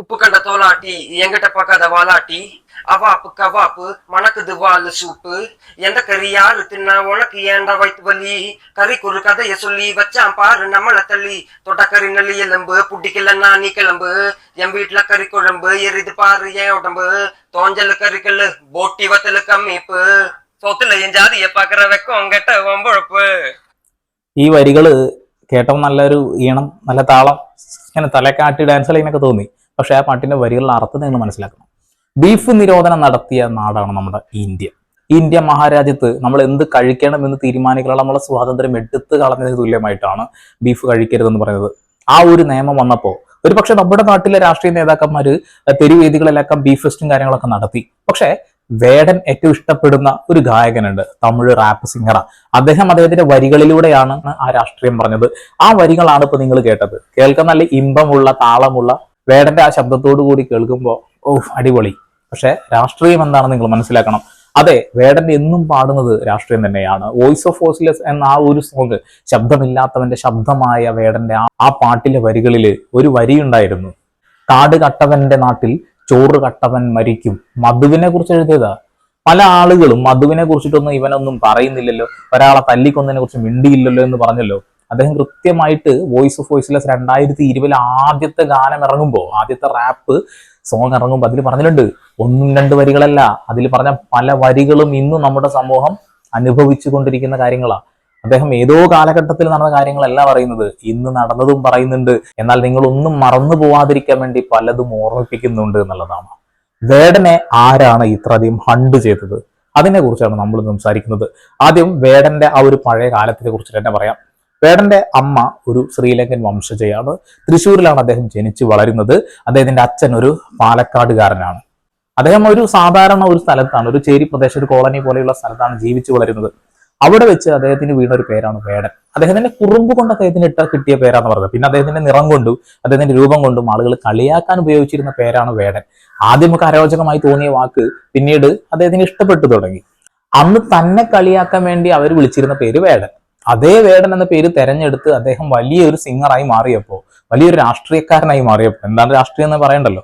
உப்பு கண்ட தோலாட்டி எங்கிட்ட பார்க்காத வாலாட்டி அவாப்பு கவாப்பு மணக்குது வாலு சூப்பு எந்த கறி யாரு தின்னா உனக்கு ஏன்டா வயிற்று வலி கறிக்கு ஒரு கதைய சொல்லி வச்சான் பாரு நம்மள தள்ளி தொட்டக்கறி நல்லி எலும்பு புட்டிக்கலன்னா நீ கிளம்பு என் வீட்டுல கறி குழம்பு எரிது பாரு ஏன் உடம்பு தோஞ்சல் கறிக்கல்லு போட்டி வத்தலு கம்மிப்பு சொத்துல என் ஜாதிய பாக்குற வெக்கம் கெட்ட ஒம்பழப்பு ഈ വരികൾ കേട്ടപ്പോൾ നല്ലൊരു ഈണം നല്ല താളം ഇങ്ങനെ തലക്കാട്ടി ഡാൻസ് കളിക്കുന്നൊക്കെ തോന്നി പക്ഷെ ആ പാട്ടിന്റെ വരികളുടെ അർത്ഥം നിങ്ങൾ മനസ്സിലാക്കണം. ബീഫ് നിരോധനം നടത്തിയ നാടാണ് നമ്മുടെ ഇന്ത്യ. ഇന്ത്യ മഹാരാജ്യത്ത് നമ്മൾ എന്ത് കഴിക്കണം എന്ന് തീരുമാനിക്കാനുള്ള നമ്മളെ സ്വാതന്ത്ര്യം എടുത്ത് കളഞ്ഞതിന് തുല്യമായിട്ടാണ് ബീഫ് കഴിക്കരുതെന്ന് പറയുന്നത്. ആ ഒരു നിയമം വന്നപ്പോൾ ഒരു പക്ഷെ നമ്മുടെ നാട്ടിലെ രാഷ്ട്രീയ നേതാക്കന്മാർ തെരുവേദികളിലൊക്കെ ബീഫ് ഫെസ്റ്റും കാര്യങ്ങളൊക്കെ നടത്തി. പക്ഷേ വേടൻ ഏറ്റവും ഇഷ്ടപ്പെടുന്ന ഒരു ഗായകനുണ്ട് തമിഴ് റാപ്പ് സിംഗറ. അദ്ദേഹം അദ്ദേഹത്തിന്റെ വരികളിലൂടെയാണ് ആ രാഷ്ട്രീയം പറഞ്ഞത്. ആ വരികളാണ് ഇപ്പൊ നിങ്ങൾ കേട്ടത്. കേൾക്കാൻ നല്ല ഇമ്പമുള്ള താളമുള്ള വേടന്റെ ആ ശബ്ദത്തോടു കൂടി കേൾക്കുമ്പോൾ ഓ അടിപൊളി. പക്ഷെ രാഷ്ട്രീയം എന്താണെന്ന് നിങ്ങൾ മനസ്സിലാക്കണം. അതെ വേടൻ എന്നും പാടുന്നത് രാഷ്ട്രീയം തന്നെയാണ്. വോയിസ് ഓഫ് വോയിസ്ലെസ് എന്ന ആ ഒരു സോങ് ശബ്ദമില്ലാത്തവന്റെ ശബ്ദമായ വേടന്റെ ആ- പാട്ടിലെ വരികളിൽ ഒരു വരിയുണ്ടായിരുന്നു. കാട് കട്ടവന്റെ നാട്ടിൽ ചോറ് കട്ടവൻ മരിക്കും. മധുവിനെ കുറിച്ച് എഴുതിയതാ? പല ആളുകളും മധുവിനെ കുറിച്ചിട്ടൊന്നും ഇവനൊന്നും പറയുന്നില്ലല്ലോ. ഒരാളെ തല്ലിക്കൊന്നതിനെ കുറിച്ച് മിണ്ടിയില്ലല്ലോ എന്ന് പറഞ്ഞല്ലോ. അദ്ദേഹം കൃത്യമായിട്ട് വോയിസ് ഓഫ് വോയിസ്ലെസ് രണ്ടായിരത്തി ഇരുപതിൽ ആദ്യത്തെ ഗാനം ഇറങ്ങുമ്പോൾ ആദ്യത്തെ റാപ്പ് സോങ് ഇറങ്ങുമ്പോൾ അതിൽ പറഞ്ഞിട്ടുണ്ട് ഒന്നും രണ്ട് വരികളല്ല. അതിൽ പറഞ്ഞ പല വരികളും ഇന്ന് നമ്മുടെ സമൂഹം അനുഭവിച്ചു കൊണ്ടിരിക്കുന്ന കാര്യങ്ങളാണ് അദ്ദേഹം ഏതോ കാലഘട്ടത്തിൽ നടന്ന കാര്യങ്ങളല്ല പറയുന്നത് ഇന്ന് നടന്നതും പറയുന്നുണ്ട്. എന്നാൽ നിങ്ങൾ ഒന്നും മറന്നു പോവാതിരിക്കാൻ വേണ്ടി പലതും ഓർമ്മിപ്പിക്കുന്നുണ്ട് എന്നുള്ളതാണ്. വേടനെ ആരാണ് ഇത്രയധികം ഹണ്ട് ചെയ്തത്? അതിനെ കുറിച്ചാണ് നമ്മൾ സംസാരിക്കുന്നത്. ആദ്യം വേടന്റെ ആ ഒരു പഴയ കാലത്തിനെ കുറിച്ച് തന്നെ പറയാം. വേടന്റെ അമ്മ ഒരു ശ്രീലങ്കൻ വംശജയാണ്. തൃശ്ശൂരിലാണ് അദ്ദേഹം ജനിച്ചു വളരുന്നത്. അദ്ദേഹത്തിന്റെ അച്ഛൻ ഒരു പാലക്കാടുകാരനാണ്. അദ്ദേഹം ഒരു സാധാരണ ഒരു സ്ഥലത്താണ് ഒരു ചേരി പ്രദേശം ഒരു കോളനി പോലെയുള്ള സ്ഥലത്താണ് ജീവിച്ചു വളരുന്നത്. അവിടെ വെച്ച് അദ്ദേഹത്തിന് വീണ ഒരു പേരാണ് വേടൻ അദ്ദേഹത്തിന്റെ കുറുമ്പ് കൊണ്ട് അദ്ദേഹത്തിന് ഇട്ട കിട്ടിയ പേരാന്ന് പറഞ്ഞത്. പിന്നെ അദ്ദേഹത്തിന്റെ നിറം കൊണ്ടും അദ്ദേഹത്തിന്റെ രൂപം കൊണ്ടും ആളുകൾ കളിയാക്കാൻ ഉപയോഗിച്ചിരുന്ന പേരാണ് വേടൻ ആദ്യമൊക്കെ അരോചകമായി തോന്നിയ വാക്ക് പിന്നീട് അദ്ദേഹത്തിന് ഇഷ്ടപ്പെട്ടു തുടങ്ങി. അന്ന് തന്നെ കളിയാക്കാൻ വേണ്ടി അവർ വിളിച്ചിരുന്ന പേര് വേടൻ അതേ വേടൻ എന്ന പേര് തെരഞ്ഞെടുത്ത് അദ്ദേഹം വലിയൊരു സിംഗറായി മാറിയപ്പോൾ വലിയൊരു രാഷ്ട്രീയക്കാരനായി മാറിയപ്പോൾ എന്താണ് രാഷ്ട്രീയം എന്ന് പറയണ്ടല്ലോ?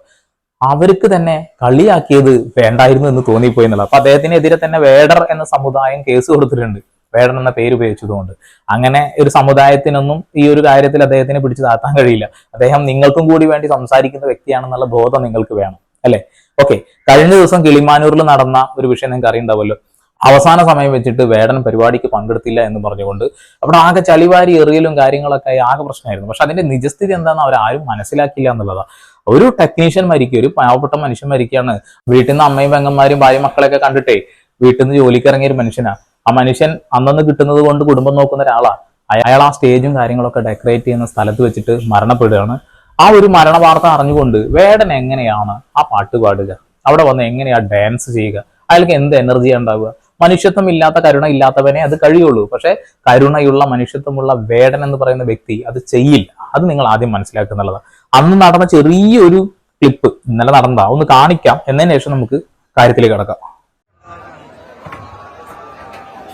അവർക്ക് തന്നെ കളിയാക്കിയത് വേണ്ടായിരുന്നു എന്ന് തോന്നിപ്പോയി എന്നുള്ളത്. അപ്പൊ അദ്ദേഹത്തിനെതിരെ തന്നെ വേടർ എന്ന സമുദായം കേസ് കൊടുത്തിട്ടുണ്ട്. വേടൻ എന്ന പേര് ഉപയോഗിച്ചതുകൊണ്ട്. അങ്ങനെ ഒരു സമുദായത്തിനൊന്നും ഈ ഒരു കാര്യത്തിൽ അദ്ദേഹത്തിനെ പിടിച്ചു താത്താൻ കഴിയില്ല. അദ്ദേഹം നിങ്ങൾക്കും കൂടി വേണ്ടി സംസാരിക്കുന്ന വ്യക്തിയാണെന്നുള്ള ബോധം നിങ്ങൾക്ക് വേണം. അല്ലെ? ഓക്കെ. കഴിഞ്ഞ ദിവസം കിളിമാനൂരിൽ നടന്ന ഒരു വിഷയം നിങ്ങൾക്ക് അറിയണ്ടാവുമല്ലോ അവസാന സമയം വെച്ചിട്ട് വേടൻ പരിപാടിക്ക് പങ്കെടുത്തില്ല എന്ന് പറഞ്ഞുകൊണ്ട് അവിടെ ആകെ ചളിവാരി എറിയലും കാര്യങ്ങളൊക്കെ ആയി ആകെ പ്രശ്നമായിരുന്നു. പക്ഷെ അതിന്റെ നിജസ്ഥിതി എന്താണെന്ന് അവർ ആരും മനസ്സിലാക്കില്ല എന്നുള്ളതാണ് ഒരു ടെക്നീഷ്യൻ മരിക്കുക ഒരു പാവപ്പെട്ട മനുഷ്യൻ മരിക്കുകയാണ്. വീട്ടിൽ നിന്ന് അമ്മയും പെങ്ങന്മാരും ഭാര്യ മക്കളെയൊക്കെ കണ്ടിട്ടേ വീട്ടിൽ നിന്ന് ജോലിക്ക് ഇറങ്ങിയ ഒരു മനുഷ്യനാണ് ആ മനുഷ്യൻ അന്നന്ന് കിട്ടുന്നത് കൊണ്ട് കുടുംബം നോക്കുന്ന ഒരാളാണ് അയാൾ ആ സ്റ്റേജും കാര്യങ്ങളൊക്കെ ഡെക്കറേറ്റ് ചെയ്യുന്ന സ്ഥലത്ത് വെച്ചിട്ട് മരണപ്പെടുകയാണ്. ആ ഒരു മരണ വാർത്ത അറിഞ്ഞുകൊണ്ട് വേടൻ എങ്ങനെയാണ് ആ പാട്ട് പാടുക? അവിടെ വന്ന് എങ്ങനെയാ ഡാൻസ് ചെയ്യുക? അയാൾക്ക് എന്ത് എനർജിയാണ് ഉണ്ടാവുക? മനുഷ്യത്വം ഇല്ലാത്ത കരുണ ഇല്ലാത്തവനെ അത് കഴിയുള്ളൂ. പക്ഷെ കരുണയുള്ള മനുഷ്യത്വമുള്ള വേടൻ എന്ന് പറയുന്ന വ്യക്തി അത് ചെയ്യില്ല. അത് നിങ്ങൾ ആദ്യം മനസ്സിലാക്കുന്നുള്ളത് അന്ന് നടന്ന ചെറിയൊരു ക്ലിപ്പ് ഇന്നലെ നടന്നതാ. ഒന്ന് കാണിക്കാം. എന്നതിന് ശേഷം നമുക്ക് കാര്യത്തിലേക്ക് കടക്കാം.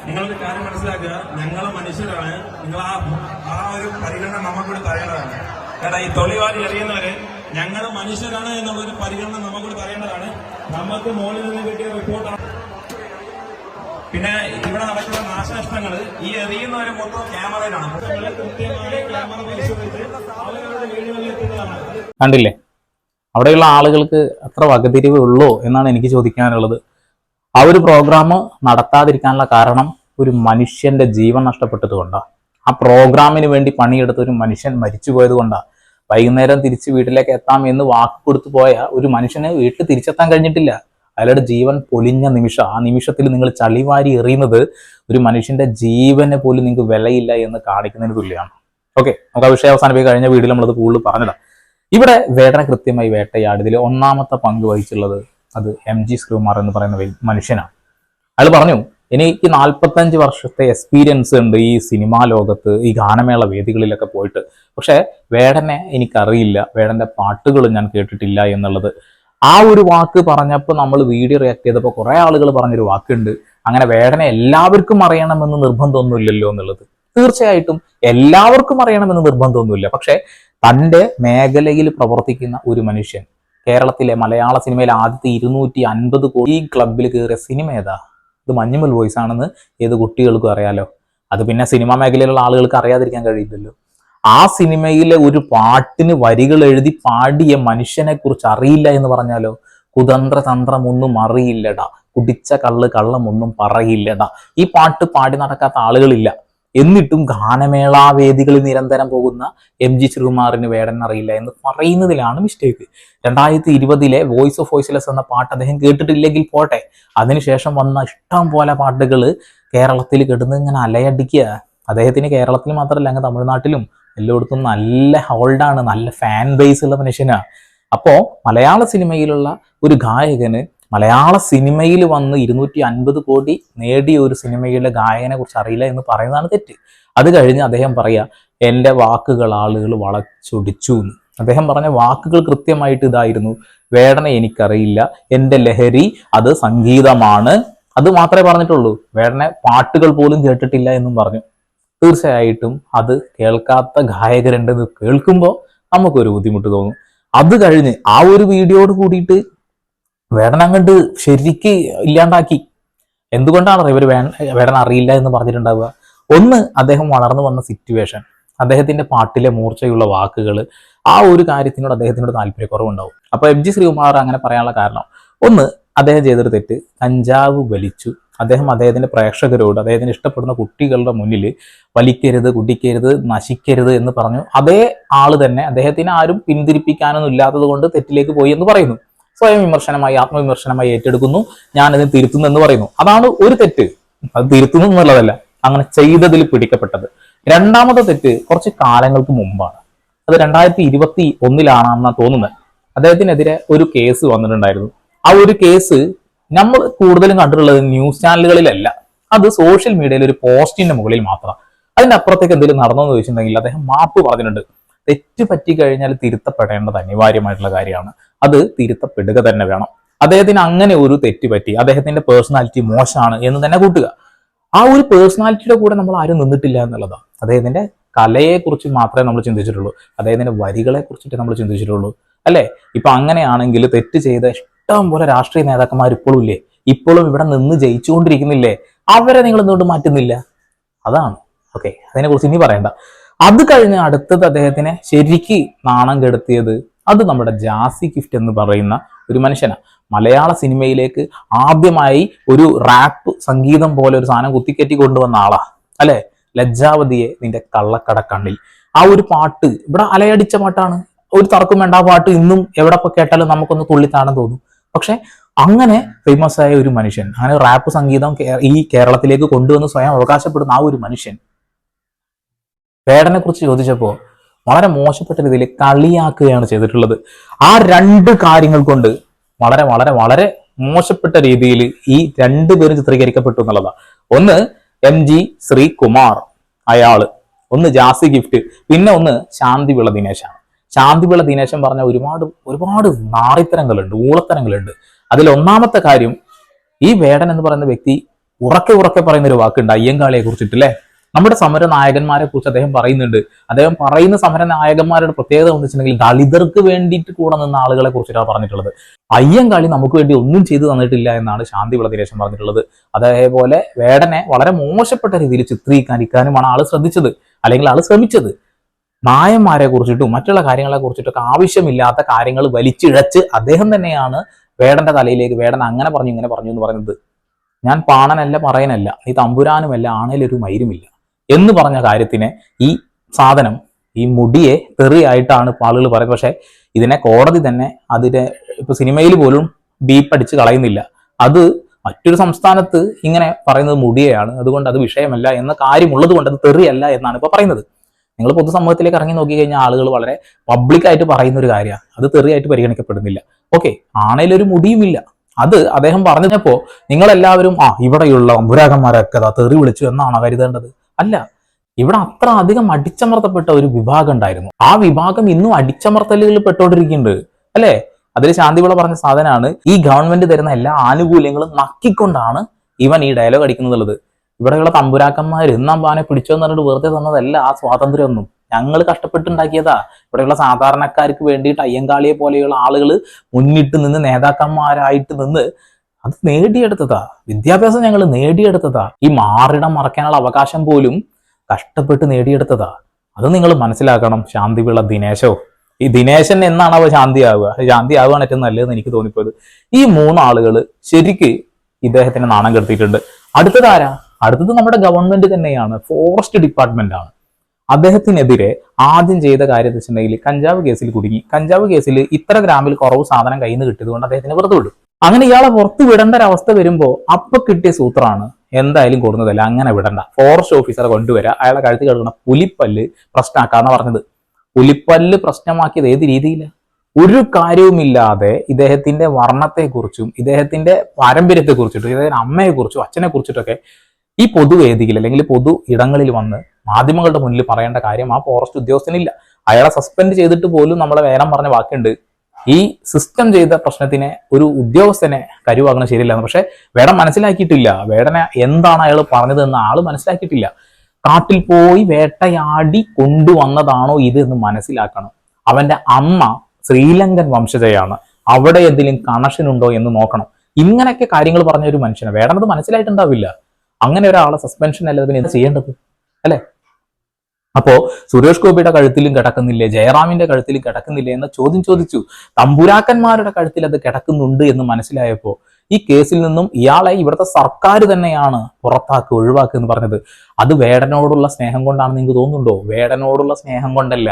നിങ്ങളൊരു കാര്യം മനസ്സിലാക്കുക. ഞങ്ങൾ മനുഷ്യരാണ്. നിങ്ങൾ ആ ആ ഒരു പരിഗണന നമുക്കൂടി തരേണ്ടതാണ്. കാരണം ഈ തൊഴിലാളി അറിയുന്നവര് ഞങ്ങൾ മനുഷ്യരാണ് എന്നുള്ള ഒരു പരിഗണന നമുക്കൂടി തരേണ്ടതാണ്. നമുക്ക് മുകളിൽ നിന്ന് കിട്ടിയ റിപ്പോർട്ടാണ് പിന്നെ ഇവിടെ നടക്കുന്ന നാശനഷ്ടങ്ങൾ ഈ എറിയുന്നവരെ മൊത്തം ക്യാമറയിലാണ്. കണ്ടില്ലേ? അവിടെയുള്ള ആളുകൾക്ക് അത്ര വകതിരിവ് ഉള്ളോ എന്നാണ് എനിക്ക് ചോദിക്കാനുള്ളത്. ആ ഒരു പ്രോഗ്രാം നടത്താതിരിക്കാനുള്ള കാരണം ഒരു മനുഷ്യന്റെ ജീവൻ നഷ്ടപ്പെട്ടത് കൊണ്ടാണ് ആ പ്രോഗ്രാമിന് വേണ്ടി പണിയെടുത്ത ഒരു മനുഷ്യൻ മരിച്ചു കൊണ്ടാണ് വൈകുന്നേരം തിരിച്ച് വീട്ടിലേക്ക് എത്താം എന്ന് വാക്ക് കൊടുത്തു പോയ ഒരു മനുഷ്യനെ വീട്ടിൽ തിരിച്ചെത്താൻ കഴിഞ്ഞിട്ടില്ല. അയാളുടെ ജീവൻ പൊലിഞ്ഞ നിമിഷം ആ നിമിഷത്തിൽ നിങ്ങൾ ചളിവാരി എറിയുന്നത് ഒരു മനുഷ്യന്റെ ജീവനെ പോലും നിങ്ങൾക്ക് വിലയില്ല എന്ന് കാണിക്കുന്നതിന് തുല്യമാണ്. ഓക്കെ നമുക്ക് ആ വിഷയം അവസാനിപ്പിക്കുക കഴിഞ്ഞ വീഡിയോയിൽ നമ്മളത് കൂടുതൽ പറഞ്ഞതാണ്. ഇവിടെ വേടനെ കൃത്യമായി വേട്ടയാടി. ഇതിൽ ഒന്നാമത്തെ പങ്ക് വഹിച്ചുള്ളത് അത് എം ജി ശ്രീകുമാർ എന്ന് പറയുന്ന മനുഷ്യനാണ്. അയാൾ പറഞ്ഞു എനിക്ക് നാൽപ്പത്തഞ്ച് വർഷത്തെ എക്സ്പീരിയൻസ് ഉണ്ട് ഈ സിനിമാ ലോകത്ത് ഈ ഗാനമേള വേദികളിലൊക്കെ പോയിട്ട്. പക്ഷേ വേടനെ എനിക്കറിയില്ല. വേടന്റെ പാട്ടുകൾ ഞാൻ കേട്ടിട്ടില്ല എന്നുള്ളത് ആ ഒരു വാക്ക് പറഞ്ഞപ്പോൾ നമ്മൾ വീഡിയോ റിയാക്ട് ചെയ്തപ്പോൾ കുറെ ആളുകൾ പറഞ്ഞൊരു വാക്കുണ്ട്. അങ്ങനെ വേദന എല്ലാവർക്കും അറിയണമെന്ന് നിർബന്ധമൊന്നുമില്ലല്ലോ എന്നുള്ളത്. തീർച്ചയായിട്ടും എല്ലാവർക്കും അറിയണമെന്ന് നിർബന്ധമൊന്നുമില്ല. പക്ഷേ തന്റെ മേഖലയിൽ പ്രവർത്തിക്കുന്ന ഒരു മനുഷ്യൻ കേരളത്തിലെ മലയാള സിനിമയിൽ ആദ്യത്തെ ഇരുന്നൂറ്റി അൻപത് കോടി ക്ലബിൽ കയറിയ സിനിമ ഏതാ? ഇത് മഞ്ഞുമൽ വോയിസ് ആണെന്ന് ഏത് കുട്ടികൾക്കും അറിയാലോ. അത് പിന്നെ സിനിമാ മേഖലയിലുള്ള ആളുകൾക്ക് അറിയാതിരിക്കാൻ കഴിയില്ലല്ലോ. ആ സിനിമയിലെ ഒരു പാട്ടിന് വരികൾ എഴുതി പാടിയ മനുഷ്യനെ കുറിച്ച് അറിയില്ല എന്ന് പറഞ്ഞാലോ? കുതന്ത്ര തന്ത്രമൊന്നും അറിയില്ലടാ. കുടിച്ച കള്ള് കള്ളമൊന്നും പറയില്ലടാ. ഈ പാട്ട് പാടി നടക്കാത്ത ആളുകളില്ല. എന്നിട്ടും ഗാനമേളാ വേദികളിൽ നിരന്തരം പോകുന്ന എം ജി ശ്രീകുമാറിന് വേടൻ അറിയില്ല എന്ന് പറയുന്നതിലാണ് മിസ്റ്റേക്ക് രണ്ടായിരത്തി ഇരുപതിലെ വോയിസ് ഓഫ് വോയിസ്ലെസ് എന്ന പാട്ട് അദ്ദേഹം കേട്ടിട്ടില്ലെങ്കിൽ പോട്ടെ. അതിനുശേഷം വന്ന ഇഷ്ടം പോലെ പാട്ടുകൾ കേരളത്തിൽ കിടന്ന് ഇങ്ങനെ അലയടിക്കുക. അദ്ദേഹത്തിന് കേരളത്തിൽ മാത്രമല്ല അങ്ങ് തമിഴ്നാട്ടിലും എല്ലായിടത്തും നല്ല ഹോൾഡാണ് നല്ല ഫാൻ ബേസ് ഉള്ള മനുഷ്യനാണ് അപ്പോൾ മലയാള സിനിമയിലുള്ള ഒരു ഗായകന് മലയാള സിനിമയിൽ വന്ന് ഇരുന്നൂറ്റി അൻപത് കോടി നേടിയ ഒരു സിനിമയിലെ ഗായകനെ കുറിച്ച് അറിയില്ല എന്ന് പറയുന്നതാണ് തെറ്റ്. അത് കഴിഞ്ഞ് അദ്ദേഹം പറയാ എന്റെ വാക്കുകൾ ആളുകൾ വളച്ചൊടിച്ചു എന്ന് അദ്ദേഹം പറഞ്ഞ വാക്കുകൾ കൃത്യമായിട്ട് ഇതായിരുന്നു. വേടനെ എനിക്കറിയില്ല. എന്റെ ലഹരി അത് സംഗീതമാണ്. അത് മാത്രമേ പറഞ്ഞിട്ടുള്ളൂ. വേടനെ പാട്ടുകൾ പോലും കേട്ടിട്ടില്ല എന്നും പറഞ്ഞു. തീർച്ചയായിട്ടും അത് കേൾക്കാത്ത ഗായകരുണ്ടെന്ന് കേൾക്കുമ്പോൾ നമുക്കൊരു ബുദ്ധിമുട്ട് തോന്നും. അത് കഴിഞ്ഞ് ആ ഒരു വീഡിയോയോട് കൂടിയിട്ട് വേടനം കണ്ട് ശരിക്ക് ഇല്ലാണ്ടാക്കി. എന്തുകൊണ്ടാണ് ഇവർ വേ വേടൻ അറിയില്ല എന്ന് പറഞ്ഞിട്ടുണ്ടാവുക? ഒന്ന് അദ്ദേഹം വളർന്നു വന്ന സിറ്റുവേഷൻ അദ്ദേഹത്തിന്റെ പാട്ടിലെ മൂർച്ചയുള്ള വാക്കുകൾ ആ ഒരു കാര്യത്തിനോട് അദ്ദേഹത്തിനോട് താല്പര്യക്കുറവുണ്ടാവും. അപ്പൊ എം ജി ശ്രീകുമാർ അങ്ങനെ പറയാനുള്ള കാരണം. ഒന്ന് അദ്ദേഹം ചെയ്തൊരു തെറ്റ്. കഞ്ചാവ് വലിച്ചു. അദ്ദേഹം അദ്ദേഹത്തിന്റെ പ്രേക്ഷകരോട് അദ്ദേഹത്തിന് ഇഷ്ടപ്പെടുന്ന കുട്ടികളുടെ മുന്നിൽ വലിക്കരുത് കുടിക്കരുത് നശിക്കരുത് എന്ന് പറഞ്ഞു. അതേ ആൾ തന്നെ അദ്ദേഹത്തിന് ആരും പിന്തിരിപ്പിക്കാനൊന്നും ഇല്ലാത്തത് കൊണ്ട് തെറ്റിലേക്ക് പോയി എന്ന് പറയുന്നു. സ്വയം വിമർശനമായി ആത്മവിമർശനമായി ഏറ്റെടുക്കുന്നു. ഞാനതിന് തിരുത്തുന്നു എന്ന് പറയുന്നു. അതാണ് ഒരു തെറ്റ്. അത് തിരുത്തുന്നു എന്നുള്ളതല്ല. അങ്ങനെ ചെയ്തതിൽ പിടിക്കപ്പെട്ടത്. രണ്ടാമത്തെ തെറ്റ് കുറച്ച് കാലങ്ങൾക്ക് മുമ്പാണ്. അത് രണ്ടായിരത്തി ഇരുപത്തി ഒന്നിലാണെന്നാണ് തോന്നുന്നത്. അദ്ദേഹത്തിനെതിരെ ഒരു കേസ് വന്നിട്ടുണ്ടായിരുന്നു. ആ ഒരു കേസ് നമ്മൾ കൂടുതലും കണ്ടിട്ടുള്ളത് ന്യൂസ് ചാനലുകളിലല്ല അത് സോഷ്യൽ മീഡിയയിൽ ഒരു പോസ്റ്റിന്റെ മുകളിൽ മാത്രം. അതിന്റെ അപ്പുറത്തേക്ക് എന്തെങ്കിലും നടന്നോ എന്ന് ചോദിച്ചിട്ടുണ്ടെങ്കിൽ അദ്ദേഹം മാപ്പ് പറഞ്ഞിട്ടുണ്ട്. തെറ്റ് പറ്റി കഴിഞ്ഞാൽ തിരുത്തപ്പെടേണ്ടത് അനിവാര്യമായിട്ടുള്ള കാര്യമാണ്. അത് തിരുത്തപ്പെടുക തന്നെ വേണം. അദ്ദേഹത്തിന് അങ്ങനെ ഒരു തെറ്റ് പറ്റി. അദ്ദേഹത്തിന്റെ പേഴ്സണാലിറ്റി മോശമാണ് എന്ന് തന്നെ കൂട്ടുക. ആ ഒരു പേഴ്സണാലിറ്റിയുടെ കൂടെ നമ്മൾ ആരും നിന്നിട്ടില്ല എന്നുള്ളതാണ് അദ്ദേഹത്തിന്റെ കലയെക്കുറിച്ച് മാത്രമേ നമ്മൾ ചിന്തിച്ചിട്ടുള്ളൂ. അദ്ദേഹത്തിന്റെ വരികളെ കുറിച്ചിട്ട് നമ്മൾ ചിന്തിച്ചിട്ടുള്ളൂ. അല്ലെ? ഇപ്പൊ അങ്ങനെയാണെങ്കിൽ തെറ്റ് ചെയ്ത ഇഷ്ടം പോലെ രാഷ്ട്രീയ നേതാക്കന്മാർ ഇപ്പോഴും ഇല്ലേ? ഇപ്പോഴും ഇവിടെ നിന്ന് ജയിച്ചുകൊണ്ടിരിക്കുന്നില്ലേ? അവരെ നിങ്ങൾ എന്തുകൊണ്ട് മാറ്റുന്നില്ല? അതാണ്. ഓക്കെ അതിനെക്കുറിച്ച് ഇനി പറയണ്ട. അത് കഴിഞ്ഞ് അടുത്തത് അദ്ദേഹത്തിനെ ശരിക്ക് നാണം കെടുത്തിയത് അത് നമ്മുടെ ജാസി ഗിഫ്റ്റ് എന്ന് പറയുന്ന ഒരു മനുഷ്യനാണ് മലയാള സിനിമയിലേക്ക് ആദ്യമായി ഒരു റാപ്പ് സംഗീതം പോലെ ഒരു സാധനം കുത്തിക്കറ്റി കൊണ്ടുവന്ന ആളാ. അല്ലെ? ലജ്ജാവതിയെ നിന്റെ കള്ളക്കടക്കണ്ണിൽ. ആ ഒരു പാട്ട് ഇവിടെ അലയടിച്ച പാട്ടാണ്. ഒരു തർക്കം വേണ്ട ആ പാട്ട് ഇന്നും എവിടെ കേട്ടാലും നമുക്കൊന്ന് തുള്ളിത്താണെന്ന് തോന്നും. പക്ഷെ അങ്ങനെ ഫേമസ് ആയ ഒരു മനുഷ്യൻ അങ്ങനെ റാപ്പ് സംഗീതം ഈ കേരളത്തിലേക്ക് കൊണ്ടുവന്ന് സ്വയം അവകാശപ്പെടുന്ന ആ ഒരു മനുഷ്യൻ വേടനെ കുറിച്ച് ചോദിച്ചപ്പോ വളരെ മോശപ്പെട്ട രീതിയിൽ കളിയാക്കുകയാണ് ചെയ്തിട്ടുള്ളത്. ആ രണ്ട് കാര്യങ്ങൾ കൊണ്ട് വളരെ വളരെ വളരെ മോശപ്പെട്ട രീതിയിൽ ഈ രണ്ടുപേരും ചിത്രീകരിക്കപ്പെട്ടു എന്നുള്ളതാണ്. ഒന്ന് എം ജി ശ്രീകുമാർ അയാൾ. ഒന്ന് ജാസി ഗിഫ്റ്റ് പിന്നെ ഒന്ന് ശാന്തി വിള ദിനേശാണ്. ശാന്തിവിള ദിനേശൻ പറഞ്ഞ ഒരുപാട് ഒരുപാട് നാറിത്തരങ്ങളുണ്ട് ഊളത്തരങ്ങളുണ്ട്. അതിൽ ഒന്നാമത്തെ കാര്യം ഈ വേടൻ എന്ന് പറയുന്ന വ്യക്തി ഉറക്കെ ഉറക്കെ പറയുന്ന ഒരു വാക്കുണ്ട് അയ്യങ്കാളിയെ കുറിച്ചിട്ട് അല്ലേ നമ്മുടെ സമര നായകന്മാരെ കുറിച്ച് അദ്ദേഹം പറയുന്നുണ്ട്. അദ്ദേഹം പറയുന്ന സമര നായകന്മാരുടെ പ്രത്യേകത എന്ന് വെച്ചിട്ടുണ്ടെങ്കിൽ ദളിതർക്ക് വേണ്ടിയിട്ട് കൂടെ നിന്ന ആളുകളെ കുറിച്ചിട്ടാണ് പറഞ്ഞിട്ടുള്ളത്. അയ്യങ്കാളി നമുക്ക് വേണ്ടി ഒന്നും ചെയ്തു തന്നിട്ടില്ല എന്നാണ് ശാന്തി വിളദിനേശൻ പറഞ്ഞിട്ടുള്ളത്. അതേപോലെ വേടനെ വളരെ മോശപ്പെട്ട രീതിയിൽ ചിത്രീകരിക്കാനുമാണ് ആൾ ശ്രദ്ധിച്ചത്. അല്ലെങ്കിൽ ആൾ ശ്രമിച്ചത്. നായന്മാരെ കുറിച്ചിട്ടും മറ്റുള്ള കാര്യങ്ങളെ കുറിച്ചിട്ടൊക്കെ ആവശ്യമില്ലാത്ത കാര്യങ്ങൾ വലിച്ചിഴച്ച് അദ്ദേഹം തന്നെയാണ് വേടന്റെ തലയിലേക്ക് വേടൻ അങ്ങനെ പറഞ്ഞു ഇങ്ങനെ പറഞ്ഞു എന്ന് പറയുന്നത്. ഞാൻ പാണനല്ല പറയനല്ല. നീ തമ്പുരാനുമല്ല ആണേലൊരു മയിരുമില്ല എന്ന് പറഞ്ഞ കാര്യത്തിനെ ഈ സാധനം ഈ മുടിയെ തെറിയായിട്ടാണ് ആളുകൾ പറയുന്നത്. പക്ഷെ ഇതിനെ കോടതി തന്നെ അതിന്റെ ഇപ്പൊ സിനിമയിൽ പോലും ബീപ്പടിച്ച് കളയുന്നില്ല. അത് മറ്റൊരു സംസ്ഥാനത്ത് ഇങ്ങനെ പറയുന്നത് മുടിയെയാണ്. അതുകൊണ്ട് അത് വിഷയമല്ല എന്ന കാര്യമുള്ളത് കൊണ്ട് അത് തെറിയല്ല എന്നാണ് ഇപ്പൊ പറയുന്നത്. നിങ്ങൾ പൊതുസമൂഹത്തിലേക്ക് ഇറങ്ങി നോക്കി കഴിഞ്ഞാൽ ആളുകൾ വളരെ പബ്ലിക്കായിട്ട് പറയുന്ന ഒരു കാര്യമാണ്. അത് തെറിയായിട്ട് പരിഗണിക്കപ്പെടുന്നില്ല. ഓക്കെ ആണേലൊരു മുടിയുമില്ല. അത് അദ്ദേഹം പറഞ്ഞപ്പോ നിങ്ങളെല്ലാവരും ആ ഇവിടെയുള്ള അമ്പുരാകന്മാരൊക്കെ തെറി വിളിച്ചു എന്നാണ് കരുതേണ്ടത്? അല്ല ഇവിടെ അത്ര അധികം അടിച്ചമർത്തപ്പെട്ട ഒരു വിഭാഗം ഉണ്ടായിരുന്നു. ആ വിഭാഗം ഇന്നും അടിച്ചമർത്തലുകളിൽ പെട്ടോണ്ടിരിക്കുന്നുണ്ട് അല്ലേ? അതിൽ ശാന്തിവിള പറഞ്ഞ സാധനമാണ് ഈ ഗവൺമെന്റ് തരുന്ന എല്ലാ ആനുകൂല്യങ്ങളും നക്കിക്കൊണ്ടാണ് ഇവൻ ഈ ഡയലോഗ് അടിക്കുന്നുള്ളത്. ഇവിടെയുള്ള തമ്പുരാക്കന്മാർ ഇന്നാമ്പാനെ പിടിച്ചോന്ന് പറഞ്ഞിട്ട് വെറുതെ തന്നതല്ല ആ സ്വാതന്ത്ര്യമൊന്നും. ഞങ്ങൾ കഷ്ടപ്പെട്ടുണ്ടാക്കിയതാ. ഇവിടെയുള്ള സാധാരണക്കാർക്ക് വേണ്ടിയിട്ട് അയ്യങ്കാളിയെ പോലെയുള്ള ആളുകൾ മുന്നിട്ട് നിന്ന് നേതാക്കന്മാരായിട്ട് നിന്ന് അത് നേടിയെടുത്തതാ. വിദ്യാഭ്യാസം ഞങ്ങൾ നേടിയെടുത്തതാ. ഈ മാറിടം മറക്കാനുള്ള അവകാശം പോലും കഷ്ടപ്പെട്ട് നേടിയെടുത്തതാ. അത് നിങ്ങൾ മനസ്സിലാക്കണം. ശാന്തിവിള ദിനേശോ. ഈ ദിനേശൻ എന്നാണ് അവ ശാന്തി ആവുക ശാന്തി ആവുകയാണ് ഏറ്റവും നല്ലതെന്ന് എനിക്ക് തോന്നിപ്പോയത്. ഈ മൂന്നാളുകൾ ശരിക്ക് ഇദ്ദേഹത്തിന് നാണം കെടുത്തിയിട്ടുണ്ട്. അടുത്തത് ആരാ? അടുത്തത് നമ്മുടെ ഗവൺമെന്റ് തന്നെയാണ് ഫോറസ്റ്റ് ഡിപ്പാർട്ട്മെന്റ് ആണ്. അദ്ദേഹത്തിനെതിരെ ആദ്യം ചെയ്ത കാര്യം വെച്ചിട്ടുണ്ടെങ്കിൽ കഞ്ചാവ് കേസിൽ കുടുങ്ങി. കഞ്ചാവ് കേസിൽ ഇത്ര ഗ്രാമിൽ കുറവ് സാധനം കയ്യിൽ നിന്ന് കിട്ടിയത് കൊണ്ട് അദ്ദേഹത്തിന് വെറുതെ വിടും. അങ്ങനെ ഇയാളെ പുറത്ത് വിടേണ്ട ഒരു അവസ്ഥ അപ്പൊ കിട്ടിയ സൂത്രമാണ് എന്തായാലും കൊടുക്കുന്നതല്ല അങ്ങനെ വിടണ്ട. ഫോറസ്റ്റ് ഓഫീസറെ കൊണ്ടുവരാ. അയാളെ കഴുത്തിൽ കിടക്കുന്ന പുലിപ്പല്ല് പ്രശ്നമാക്കാന്ന് പറഞ്ഞത്. പുലിപ്പല്ല് പ്രശ്നമാക്കിയത് ഏത് രീതിയില? ഒരു കാര്യവുമില്ലാതെ ഇദ്ദേഹത്തിന്റെ വർണത്തെക്കുറിച്ചും ഇദ്ദേഹത്തിന്റെ പാരമ്പര്യത്തെക്കുറിച്ചിട്ടും ഇദ്ദേഹത്തിന്റെ അമ്മയെക്കുറിച്ചും അച്ഛനെ കുറിച്ചിട്ടൊക്കെ ഈ പൊതുവേദിയിൽ അല്ലെങ്കിൽ പൊതു ഇടങ്ങളിൽ വന്ന് മാധ്യമങ്ങളുടെ മുന്നിൽ പറയേണ്ട കാര്യം ആ ഫോറസ്റ്റ് ഉദ്യോഗസ്ഥനില്ല. അയാളെ സസ്പെൻഡ് ചെയ്തിട്ട് പോലും നമ്മളെ വേണം പറഞ്ഞ വാക്കുണ്ട്. ഈ സിസ്റ്റം ചെയ്ത പ്രശ്നത്തിനെ ഒരു ഉദ്യോഗസ്ഥനെ കരുവാകണം ശരിയല്ല പക്ഷെ വേടം മനസ്സിലാക്കിയിട്ടില്ല. വേടനെ എന്താണ് അയാൾ പറഞ്ഞതെന്ന് ആൾ മനസ്സിലാക്കിയിട്ടില്ല. കാട്ടിൽ പോയി വേട്ടയാടി കൊണ്ടുവന്നതാണോ ഇത് എന്ന് മനസ്സിലാക്കണം. അവന്റെ അമ്മ ശ്രീലങ്കൻ വംശജയാണ്. അവിടെ എന്തെങ്കിലും കണക്ഷൻ ഉണ്ടോ എന്ന് നോക്കണം. ഇങ്ങനെയൊക്കെ കാര്യങ്ങൾ പറഞ്ഞ ഒരു മനുഷ്യനെ. വേടനത് മനസ്സിലായിട്ടുണ്ടാവില്ല. അങ്ങനെ ഒരാളെ സസ്പെൻഷൻ അല്ലാതെ പിന്നെ ചെയ്യേണ്ടത്? അല്ലെ? അപ്പോ സുരേഷ് ഗോപിയുടെ കഴുത്തിലും കിടക്കുന്നില്ലേ? ജയറാമിന്റെ കഴുത്തിലും കിടക്കുന്നില്ലേ? എന്ന ചോദ്യം ചോദിച്ചു. തമ്പുരാക്കന്മാരുടെ കഴുത്തിൽ അത് കിടക്കുന്നുണ്ട് എന്ന് മനസ്സിലായപ്പോ ഈ കേസിൽ നിന്നും ഇയാളെ ഇവിടുത്തെ സർക്കാർ തന്നെയാണ് പുറത്താക്കുക ഒഴിവാക്കുക എന്ന് പറഞ്ഞത്. അത് വേടനോടുള്ള സ്നേഹം കൊണ്ടാണെന്ന് നിങ്ങൾക്ക് തോന്നുന്നുണ്ടോ? വേടനോടുള്ള സ്നേഹം കൊണ്ടല്ല.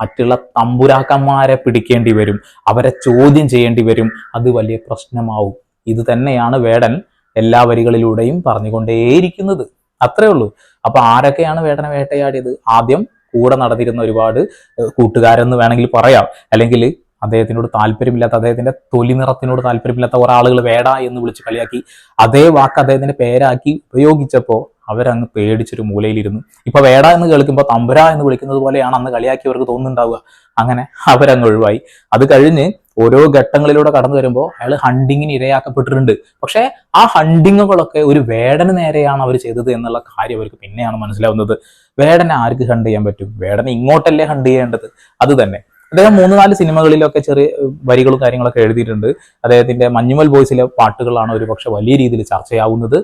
മറ്റുള്ള തമ്പുരാക്കന്മാരെ പിടിക്കേണ്ടി വരും. അവരെ ചോദ്യം ചെയ്യേണ്ടി വരും. അത് വലിയ പ്രശ്നമാവും. ഇത് തന്നെയാണ് വേടൻ എല്ലാ വരികളിലൂടെയും പറഞ്ഞുകൊണ്ടേയിരിക്കുന്നത്. അത്രേ ഉള്ളൂ. അപ്പൊ ആരൊക്കെയാണ് വേട്ടന വേട്ടയാടിയത്? ആദ്യം കൂടെ നടന്നിരുന്ന ഒരുപാട് കൂട്ടുകാരെന്ന് വേണമെങ്കിൽ പറയാം. അല്ലെങ്കിൽ അദ്ദേഹത്തിനോട് താല്പര്യമില്ലാത്ത അദ്ദേഹത്തിന്റെ തൊലി നിറത്തിനോട് താല്പര്യമില്ലാത്ത ഒരാളുകൾ വേട എന്ന് വിളിച്ച് കളിയാക്കി അതേ വാക്ക് അദ്ദേഹത്തിന്റെ പേരാക്കി ഉപയോഗിച്ചപ്പോ അവരങ്ങ് പേടിച്ചൊരു മൂലയിലിരുന്നു. ഇപ്പൊ വേട എന്ന് കേൾക്കുമ്പോൾ തമ്പുര എന്ന് വിളിക്കുന്നത് പോലെയാണ് അന്ന് കളിയാക്കിയവർക്ക് തോന്നുന്നുണ്ടാവുക. അങ്ങനെ അവരങ്ങ് ഒഴിവായി. അത് കഴിഞ്ഞ് ഓരോ ഘട്ടങ്ങളിലൂടെ കടന്നു വരുമ്പോൾ അയാൾ ഹണ്ടിങ്ങിന് ഇരയാക്കപ്പെട്ടിട്ടുണ്ട്. പക്ഷേ ആ ഹണ്ടിങ്ങുകളൊക്കെ ഒരു വേടന നേരെയാണ് അവർ ചെയ്തത് എന്നുള്ള കാര്യം അവർക്ക് പിന്നെയാണ് മനസ്സിലാവുന്നത്. വേടനെ ആർക്ക് ഹണ്ട് ചെയ്യാൻ പറ്റും? വേടനെ ഇങ്ങോട്ടല്ലേ ഹണ്ട് ചെയ്യേണ്ടത്? അത് തന്നെ. അദ്ദേഹം മൂന്ന് നാല് സിനിമകളിലൊക്കെ ചെറിയ വരികളും കാര്യങ്ങളൊക്കെ എഴുതിയിട്ടുണ്ട്. അദ്ദേഹത്തിന്റെ മഞ്ഞുമൽ ബോയ്സിലെ പാട്ടുകളാണ് ഒരുപക്ഷെ വലിയ രീതിയിൽ ചർച്ചയാവുന്നത്.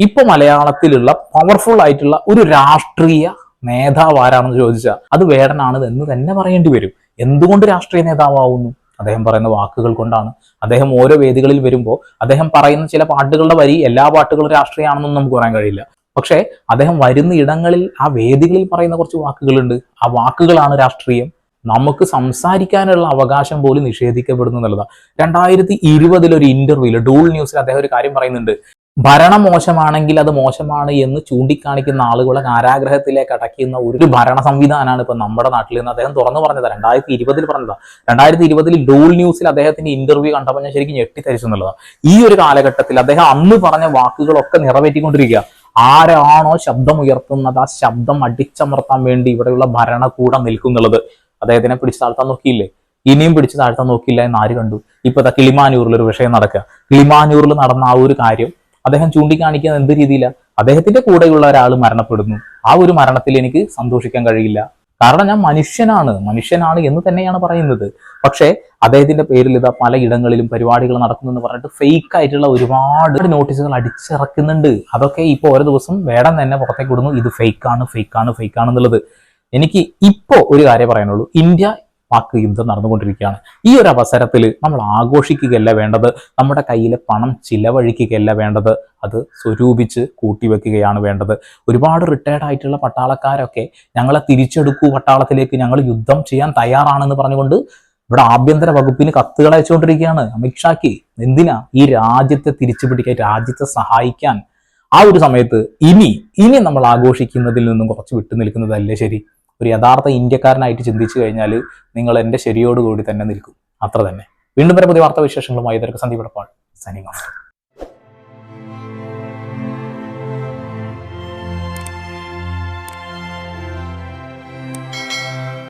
ഇപ്പൊ മലയാളത്തിലുള്ള പവർഫുൾ ആയിട്ടുള്ള ഒരു രാഷ്ട്രീയ നേതാവ് ആരാണെന്ന് ചോദിച്ചാൽ അത് വേടനാണ് എന്ന് തന്നെ പറയേണ്ടി വരും. എന്തുകൊണ്ട് രാഷ്ട്രീയ നേതാവാവുന്നു? അദ്ദേഹം പറയുന്ന വാക്കുകൾ കൊണ്ടാണ് അദ്ദേഹം ഓരോ വേദികളിൽ വരുമ്പോൾ അദ്ദേഹം പറയുന്ന ചില പാട്ടുകളുടെ വരി എല്ലാ പാട്ടുകളും രാഷ്ട്രീയമാണെന്നൊന്നും നമുക്ക് പറയാൻ കഴിയില്ല. പക്ഷേ അദ്ദേഹം വരുന്ന ഇടങ്ങളിൽ ആ വേദികളിൽ പറയുന്ന കുറച്ച് വാക്കുകളുണ്ട്. ആ വാക്കുകളാണ് രാഷ്ട്രീയം. നമുക്ക് സംസാരിക്കാനുള്ള അവകാശം പോലും നിഷേധിക്കപ്പെടുന്നു എന്നുള്ളതാണ്. രണ്ടായിരത്തി ഇരുപതിൽ ഒരു ഇന്റർവ്യൂൽ ഡൂൾ ന്യൂസിൽ അദ്ദേഹം ഒരു കാര്യം പറയുന്നുണ്ട്. ഭരണം മോശമാണെങ്കിൽ അത് മോശമാണ് എന്ന് ചൂണ്ടിക്കാണിക്കുന്ന ആളുകളെ കാരാഗ്രഹത്തിലേക്ക് അടയ്ക്കുന്ന ഒരു ഭരണ സംവിധാനമാണ് ഇപ്പൊ നമ്മുടെ നാട്ടിൽ നിന്ന് അദ്ദേഹം തുറന്നു പറഞ്ഞത്. രണ്ടായിരത്തി ഇരുപതിൽ പറഞ്ഞതാ. രണ്ടായിരത്തി ഇരുപതിൽ ഡൂൾ ന്യൂസിൽ അദ്ദേഹത്തിന്റെ ഇന്റർവ്യൂ കണ്ടപ്പോൾ ഞാൻ ശരിക്കും ഞെട്ടിത്തരിച്ചു എന്നുള്ളതാണ് ഈ ഒരു കാലഘട്ടത്തിൽ അദ്ദേഹം അന്ന് പറഞ്ഞ വാക്കുകളൊക്കെ നിറവേറ്റിക്കൊണ്ടിരിക്കുക. ആരാണോ ശബ്ദം ഉയർത്തുന്നത് ആ ശബ്ദം അടിച്ചമർത്താൻ വേണ്ടി ഇവിടെയുള്ള ഭരണകൂടം നിൽക്കുന്നുള്ളത്. അദ്ദേഹത്തിനെ പിടിച്ചു താഴ്ത്താൻ നോക്കിയില്ലേ? ഇനിയും പിടിച്ചു താഴ്ത്താൻ നോക്കിയില്ല എന്ന് ആര് കണ്ടു? ഇപ്പൊ കിളിമാനൂരിൽ ഒരു വിഷയം നടക്കുക. കിളിമാനൂരിൽ നടന്ന ആ ഒരു കാര്യം അദ്ദേഹം ചൂണ്ടിക്കാണിക്കുന്നത് എന്ത് രീതിയിലാണ് അദ്ദേഹത്തിന്റെ കൂടെയുള്ള ഒരാൾ മരണപ്പെടുന്നു. ആ ഒരു മരണത്തിൽ എനിക്ക് സന്തോഷിക്കാൻ കഴിയില്ല. കാരണം ഞാൻ മനുഷ്യനാണ്. മനുഷ്യനാണ് എന്ന് തന്നെയാണ് പറയുന്നത്. പക്ഷേ അദ്ദേഹത്തിന്റെ പേരിൽ ഇതാ പല ഇടങ്ങളിലും പരിപാടികൾ നടക്കുന്നെന്ന് പറഞ്ഞിട്ട് ഫേക്ക് ആയിട്ടുള്ള ഒരുപാട് നോട്ടീസുകൾ അടിച്ചിറക്കുന്നുണ്ട്. അതൊക്കെ ഇപ്പോൾ ഓരോ ദിവസം വേടം തന്നെ പുറത്തേക്ക് വിടുന്നു. ഇത് ഫേക്കാണ് ഫേക്കാണ് ഫേക്കാണ് എന്നുള്ളത് എനിക്ക് ഇപ്പോൾ ഒരു കാര്യം പറയാനുള്ളൂ. ഇന്ത്യ പാക് യുദ്ധം നടന്നുകൊണ്ടിരിക്കുകയാണ്. ഈ ഒരു അവസരത്തിൽ നമ്മൾ ആഘോഷിക്കുകയല്ല വേണ്ടത് നമ്മുടെ കയ്യിലെ പണം ചിലവഴിക്കുകയല്ല വേണ്ടത് അത് സ്വരൂപിച്ച് കൂട്ടിവെക്കുകയാണ് വേണ്ടത്. ഒരുപാട് റിട്ടയർഡ് ആയിട്ടുള്ള പട്ടാളക്കാരൊക്കെ ഞങ്ങളെ തിരിച്ചെടുക്കൂ പട്ടാളത്തിലേക്ക് ഞങ്ങൾ യുദ്ധം ചെയ്യാൻ തയ്യാറാണെന്ന് പറഞ്ഞുകൊണ്ട് ഇവിടെ ആഭ്യന്തര വകുപ്പിന് കത്തുകൾ അയച്ചുകൊണ്ടിരിക്കുകയാണ്. അമിത്ഷാക്ക് എന്തിനാ ഈ രാജ്യത്തെ തിരിച്ചു പിടിക്കാൻ രാജ്യത്തെ സഹായിക്കാൻ? ആ ഒരു സമയത്ത് ഇനി ഇനി നമ്മൾ ആഘോഷിക്കുന്നതിൽ നിന്നും കുറച്ച് വിട്ടു നിൽക്കുന്നതല്ലേ ശരി? ഒരു യഥാർത്ഥ ഇന്ത്യക്കാരനായിട്ട് ചിന്തിച്ചു കഴിഞ്ഞാൽ നിങ്ങൾ എന്റെ ശരിയോടുകൂടി തന്നെ നിൽക്കും. അത്ര തന്നെ. വീണ്ടും വരെ പുതിയ വാർത്താ വിശേഷങ്ങളുമായി ഇതൊക്കെ സന്ദീപ് എടപ്പാൾ ഓഫ്.